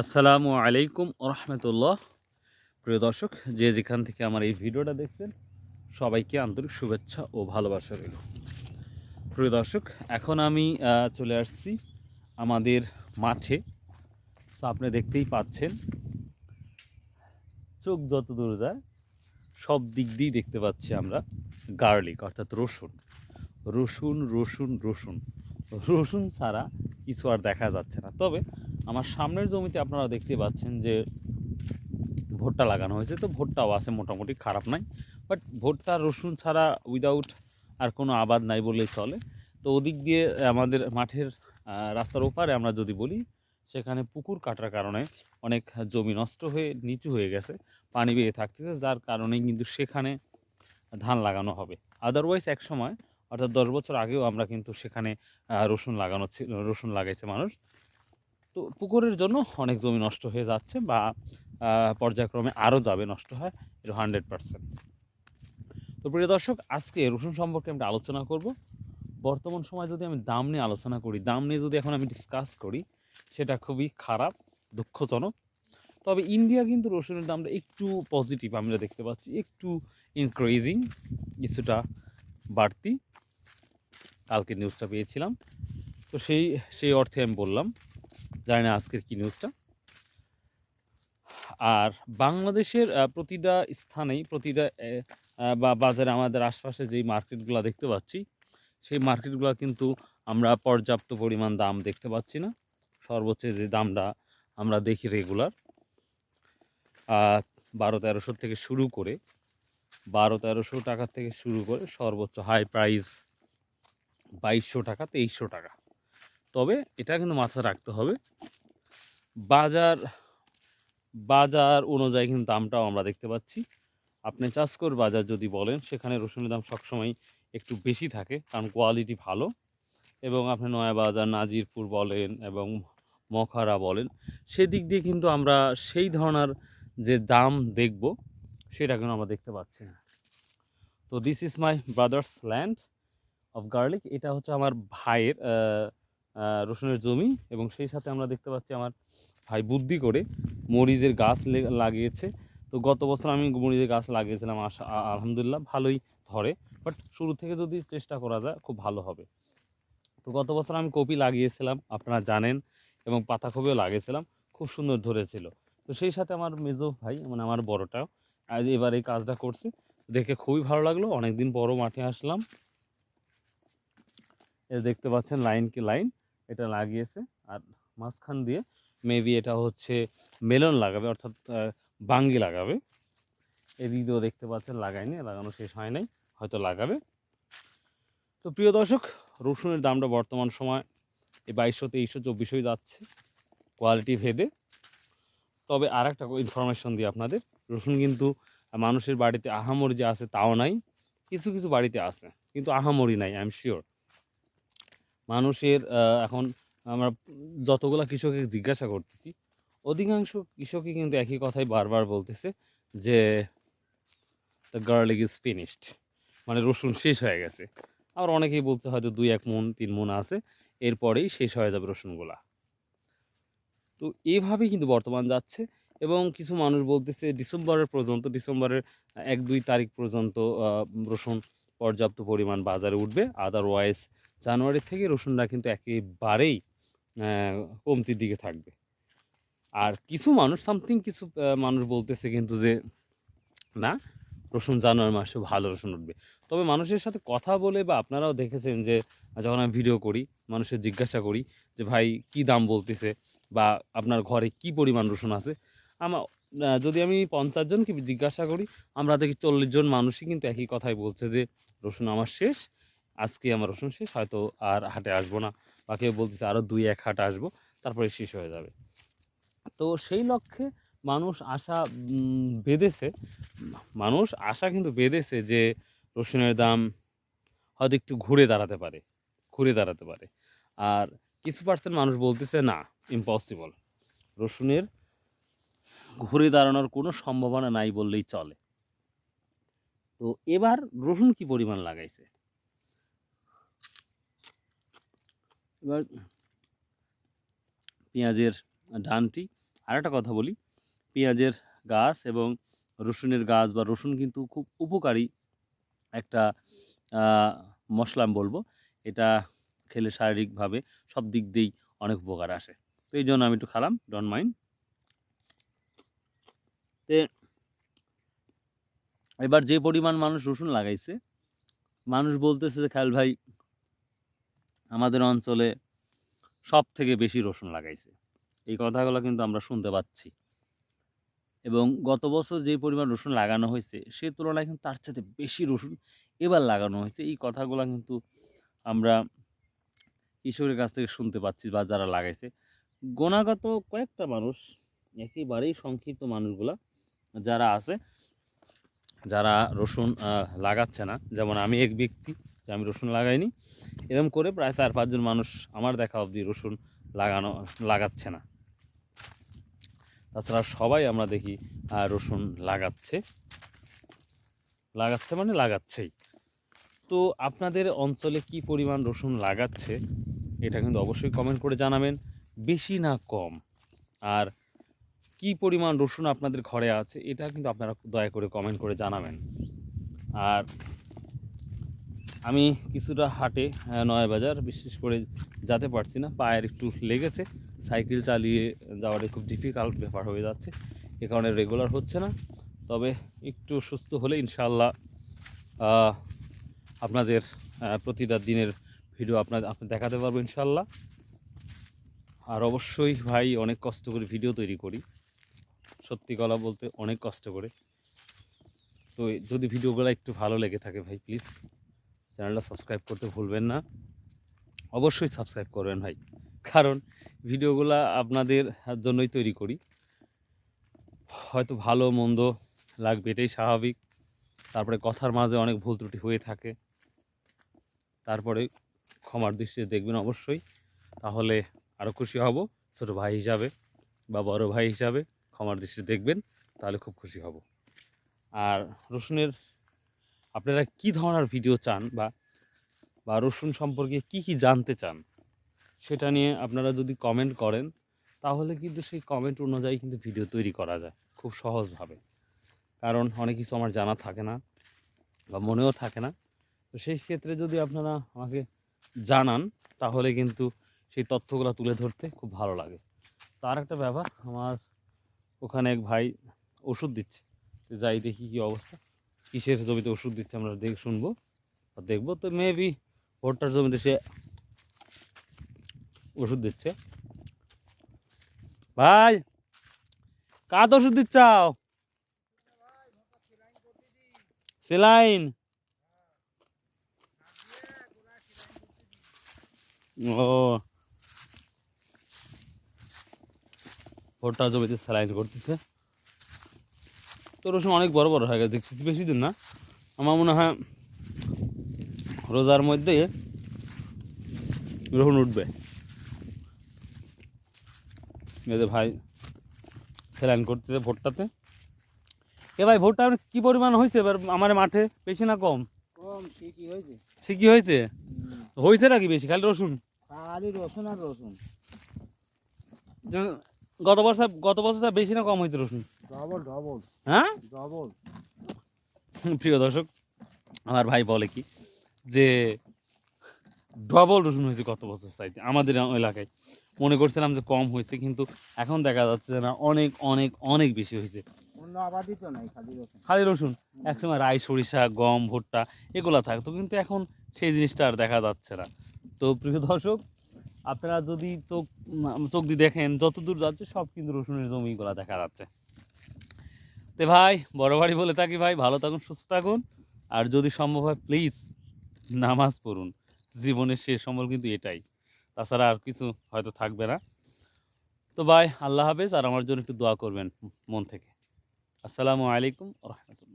আসসালামু আলাইকুম রহমতুল্লাহ প্রিয় দর্শক, যে যেখান থেকে আমার এই ভিডিওটা দেখছেন, সবাইকে আন্তরিক শুভেচ্ছা ও ভালোবাসা রইল। প্রিয় দর্শক, এখন আমি চলে আসছি আমাদের মাঠে। আপনি দেখতেই পাচ্ছেন, চোখ যত দূর যায়, সব দিক দিয়েই দেখতে পাচ্ছি আমরা গার্লিক, অর্থাৎ রসুন রসুন রসুন রসুন। রসুন ছাড়া কিছু আর দেখা যাচ্ছে না। তবে আমার সামনের জমিতে আপনারা দেখতে পাচ্ছেন যে ভুট্টা লাগানো হয়েছে, তো ভুট্টাও আছে, মোটামুটি খারাপ নাই। বাট ভুট্টা, রসুন ছাড়া উইদাউট আর কোনো আবাদ নাই বললেই চলে। তো ওদিক দিয়ে আমাদের মাঠের রাস্তার ওপারে আমরা যদি বলি, সেখানে পুকুর কাটার কারণে অনেক জমি নষ্ট হয়ে, নিচু হয়ে গেছে, পানি বেয়ে থাকতেছে, যার কারণে কিন্তু সেখানে ধান লাগানো হবে। আদারওয়াইজ এক সময়, অর্থাৎ দশ বছর আগেও আমরা কিন্তু সেখানে রসুন লাগানো রসুন লাগাইছে মানুষ। তো পুকুরের জন্য অনেক জমি নষ্ট হয়ে যাচ্ছে বা পর্যায়ক্রমে আরও যাবে নষ্ট হয়, এটা হান্ড্রেড পার্সেন্ট তো প্রিয় দর্শক, আজকে রসুন সম্পর্কে আমরা আলোচনা করব। বর্তমান সময় যদি আমি দাম নিয়ে আলোচনা করি, দাম নিয়ে যদি এখন আমি ডিসকাস করি, সেটা খুবই খারাপ, দুঃখজনক। তবে ইন্ডিয়া কিন্তু রসুনের দামটা একটু পজিটিভ আমরা দেখতে পাচ্ছি, একটু ইনক্রিজিং কিছুটা বাড়তি। কালকে নিউজটা পেয়েছিলাম। তো সেই সেই অর্থে আমি বললাম জানি না আজকের কি নিউজটা আর বাংলাদেশের প্রতিটা স্থানেই, প্রতিটা বা বাজারে আমাদের আশপাশে যেই মার্কেটগুলো দেখতে পাচ্ছি, সেই মার্কেটগুলো কিন্তু আমরা পর্যাপ্ত পরিমাণ দাম দেখতে পাচ্ছি না। সর্বোচ্চ যে দামটা আমরা দেখি রেগুলার বারো তেরোশো থেকে শুরু করে বারো তেরোশো টাকা থেকে শুরু করে সর্বোচ্চ হাই প্রাইস বাইশশো টাকা, তেইশশো টাকা। তবে এটা কিন্তু মাথায় রাখতে হবে। বাজার বাজার অনুযায়ী কিন্তু দামটাও আমরা দেখতে পাচ্ছি। আপনি চাষকর বাজার যদি বলেন, সেখানে রসুনের দাম সবসময় একটু বেশি থাকে, কারণ কোয়ালিটি ভালো। এবং আপনি নয়া বাজার নাজিরপুর বলেন এবং মখারা বলেন, সেদিক দিয়ে কিন্তু আমরা সেই ধরনের যে দাম দেখব, সেটা কিন্তু আমরা দেখতে পাচ্ছি না। তো this is my brothers land of garlic এটা হচ্ছে আমার ভাইয়ের রসুনের জমি এবং সেই সাথে আমরা দেখতে পাচ্ছি আমার ভাই বুদ্ধি করে মরিচের গাছ লাগিয়েছে। তো গত বছর আমি মরিচের গাছ লাগিয়েছিলাম আলহামদুলিল্লাহ ভালোই ধরে। বাট শুরু থেকে যদি চেষ্টা করা যায়, খুব ভালো হবে। তো গত বছর আমি কপি লাগিয়েছিলাম, আপনারা জানেন, এবং পাতাকপিও লাগিয়েছিলাম, খুব সুন্দর ধরেছিল। তো সেই সাথে আমার মেজো ভাই মানে আমার বড়টাও, আজ এবার এই কাজটা করছি। দেখে খুবই ভালো লাগল, অনেকদিন বড় মাঠে আসলাম। এ দেখতে পাচ্ছেন লাইন কি লাইন। এটা লাগিয়েছে। আর মাঝখান দিয়ে মেবি এটা হচ্ছে মেলন লাগাবে, অর্থাৎ বাঙ্গি লাগাবে। এদিক দিয়েও দেখতে পাচ্ছেন লাগায়নি, লাগানো শেষ হয় নাই, হয়তো লাগাবে। তো প্রিয় দর্শক, রসুনের দামটা বর্তমান সময় এই বাইশশো, তেইশশো, চব্বিশশোই যাচ্ছে কোয়ালিটি ভেদে। তবে আর একটা ইনফরমেশন দিই আপনাদের, রসুন কিন্তু মানুষের বাড়িতে আহামরি যে আছে তাও নাই, কিছু কিছু বাড়িতে আছে, কিন্তু আহামরি নাই আই এম শিওর মানুষের এখন আমরা যতগুলা কৃষককে জিজ্ঞাসা করতেছি, অধিকাংশ কৃষকই কিন্তু একই কথাই বারবার বলতেছে যে দ্য গার্লিক ইজ ফিনিশড মানে রসুন শেষ হয়ে গেছে। আবার অনেকেই বলতে হয়তো দুই, এক মন, তিন মন আছে, এরপরেই শেষ হয়ে যাবে রসুনগুলা। তো এইভাবেই কিন্তু বর্তমান যাচ্ছে এবং কিছু মানুষ বলতেছে, ডিসেম্বরের পর্যন্ত, ডিসেম্বরের এক, দুই তারিখ পর্যন্ত রসুন পর্যাপ্ত পরিমাণ বাজারে উঠবে। আদারওয়াইজ জানুয়ারি থেকে রসুনটা কিন্তু একেবারেই কমতির দিকে থাকবে। আর কিছু মানুষ সামথিং কিছু মানুষ বলতেছে কিন্তু যে, না, রসুন জানুয়ারি মাসে ভালো রসুন উঠবে। তবে মানুষের সাথে কথা বলে বা আপনারাও দেখেছেন যে, যখন আমি ভিডিও করি, মানুষের জিজ্ঞাসা করি যে, ভাই, কি দাম বলতেছে? বা, আপনার ঘরে কি পরিমাণ রসুন আছে? আমার যদি আমি পঞ্চাশ জনকে জিজ্ঞাসা করি, আমরা দেখি চল্লিশ জন মানুষই কিন্তু একই কথাই বলছে যে, রসুন আমার শেষ, আজকে আমার রসুন শেষ, হয়তো আর হাটে আসব না। বা কেউ বলতেছে আরও দুই এক হাটে আসব, তারপরে শেষ হয়ে যাবে। তো সেই লক্ষ্যে মানুষ আশা বেঁধেছে। মানুষ আশা কিন্তু বেঁধেছে যে, রসুনের দাম হয়তো একটু ঘুরে দাঁড়াতে পারে, ঘুরে দাঁড়াতে পারে। আর কিছু পার্সেন্ট মানুষ বলতেছে, না ইম্পসিবল রসুনের ঘুরে দাঁড়ানোর কোনো সম্ভাবনা নাই বললেই চলে। তো এবার রসুন কি পরিমাণ লাগাইছে? এবার পেঁয়াজের ডানটি আর একটা কথা বলি। পেঁয়াজের গাছ এবং রসুনের গাছ বা রসুন কিন্তু খুব উপকারী একটা মশলা বলব। এটা খেলে শারীরিকভাবে সব দিক দিয়েই অনেক উপকার আসে। তো এই জন্য আমি একটু খালাম ডন মাইন্ড এবার যে পরিমাণ মানুষ রসুন লাগাইছে, মানুষ বলতেছে যে, খেয়াল ভাই, আমাদের অঞ্চলে সব থেকে বেশি রসুন লাগাইছে। এই কথাগুলো কিন্তু আমরা শুনতে পাচ্ছি। এবং গত বছর যে পরিমাণ রসুন লাগানো হয়েছে, সে তুলনায় কিন্তু তার সাথে বেশি রসুন এবার লাগানো হয়েছে। এই কথাগুলো কিন্তু আমরা কৃষকের কাছ থেকে শুনতে পাচ্ছি বা যারা লাগাইছে। গোনাগত কয়েকটা মানুষ, একেবারেই সংক্ষিপ্ত মানুষগুলা যারা আছে, যারা রসুন লাগাচ্ছে না, যেমন আমি এক ব্যক্তি, যে আমি রসুন লাগাইনি এরকম করে প্রায় চার পাঁচজন মানুষ আমার দেখা অবধি রসুন লাগানো, লাগাচ্ছে না। তাছাড়া সবাই আমরা দেখি রসুন লাগাচ্ছে। লাগাচ্ছে মানে লাগাচ্ছেই। তো আপনাদের অঞ্চলে কি পরিমাণ রসুন লাগাচ্ছে, এটা কিন্তু অবশ্যই কমেন্ট করে জানাবেন। বেশি না কম। আর কি পরিমাণ রসুন আপনাদের ঘরে আছে, এটা কিন্তু আপনারা দয়া করে কমেন্ট করে জানাবেন। আর আমি কিছুটা হাটে নয় বাজার, বিশেষ করে যেতে পারছি না, পায়ের একটু লেগেছে, সাইকেল চালিয়ে যাওয়াটা খুব ডিফিকাল্ট ব্যাপার হয়ে যাচ্ছে, এ কারণে রেগুলার হচ্ছে না। তবে একটু সুস্থ হলে ইনশাল্লাহ আপনাদের প্রতিটা দিনের ভিডিও আপনাদের আপনি দেখাতে পারব ইনশাল্লাহ আর অবশ্যই ভাই, অনেক কষ্ট করে ভিডিও তৈরি করি। সত্যি গলা বলতে অনেক কষ্ট করে। তো যদি ভিডিওগুলো একটু ভালো লেগে থাকে ভাই প্লিজ চ্যানেলটা সাবস্ক্রাইব করতে ভুলবেন না। অবশ্যই সাবস্ক্রাইব করবেন ভাই, কারণ ভিডিওগুলো আপনাদের জন্যই তৈরি করি। হয়তো ভালো, মন্দ লাগবে, এটাই স্বাভাবিক। তারপরে কথার মাঝে অনেক ভুল ত্রুটি হয়ে থাকে। তারপরে ক্ষমার দৃষ্টিতে দেখবেন অবশ্যই। তাহলে আরও খুশি হব ছোটো ভাই হিসাবে বা বড় ভাই হিসাবে। ক্ষমার দৃষ্টি দেখবেন, তাহলে খুব খুশি হব। আর রসুনের, আপনারা কি ধরনের ভিডিও চান বা বা রসুন সম্পর্কে কি কি জানতে চান, সেটা নিয়ে আপনারা যদি কমেন্ট করেন, তাহলে কিন্তু সেই কমেন্ট অনুযায়ী কিন্তু ভিডিও তৈরি করা যায়, খুব সহজভাবে। কারণ অনেক কিছু আমার জানা থাকে না বা মনেও থাকে না। তো সেই ক্ষেত্রে যদি আপনারা আমাকে জানান, তাহলে কিন্তু সেই তথ্যগুলো তুলে ধরতে খুব ভালো লাগে। তার একটা ব্যাপার, আমার ওখানে এক ভাই ওষুধ দিচ্ছে। যাই দেখি কি অবস্থা। কিসের জমিতে ওষুধ দিচ্ছে আমরা দেখ, শুনব আর দেখব। তো মেবি ভোটটার জমিতে সে ওষুধ দিচ্ছে। ভাই কাদ ওষুধ দিচ্ছাও সেলাইন। ও ভোটটা জমিতে স্যালাইন করতেছে। তো রসুন অনেক বড় বড় হয়ে গেছে দেখতেছি বেশি দিন না। আমার মনে হয় রোজার মধ্যে রসুন উঠবে। যে ভাই স্যালাইন করতেছে ভোটটাতে। এ ভাই ভোটটা কী পরিমাণ হয়েছে? এবার আমার মাঠে বেশি না কম? কম ঠিকই হয়েছে। ঠিকই হয়েছে? হয়েছে নাকি বেশি? খালি রসুন? খালি রসুন আর রসুন। গত বছর গত বছর তা বেশি না কম হয়েছে রসুন? ডবল ডবল হ্যাঁ? ডবল প্রিয় দর্শক আমার ভাই বলে কি যে ডবল রসুন হয়েছে গত বছর চাইতে আমাদের এলাকায়। মনে করছিলাম যে কম হয়েছে কিন্তু এখন দেখা যাচ্ছে যে না অনেক অনেক অনেক বেশি হয়েছে। অন্য আবাদই তো নাই খালি রসুন। খালি রসুন? একসময় রাই সরিষা গম ভুট্টা এগুলো থাকতো কিন্তু এখন সেই জিনিসটা আর দেখা যাচ্ছে না। তো প্রিয় দর্শক আপনারা যদি চোখ চোখ দিয়ে দেখেন, যত দূর যাচ্ছে, সব কিন্তু রসুনের জমিগুলো দেখা যাচ্ছে। তে ভাই, বড় বাড়ি বলে থাকি ভাই, ভালো থাকুন, সুস্থ থাকুন। আর যদি সম্ভব হয় প্লিজ নামাজ পড়ুন। জীবনের শেষ সম্বল কিন্তু এটাই। তাছাড়া আর কিছু হয়তো থাকবে না। তো ভাই, আল্লাহ হাফেজ, আর আমার জন্য একটু দোয়া করবেন মন থেকে। আসসালামু আলাইকুম রহমতুল্লাহ।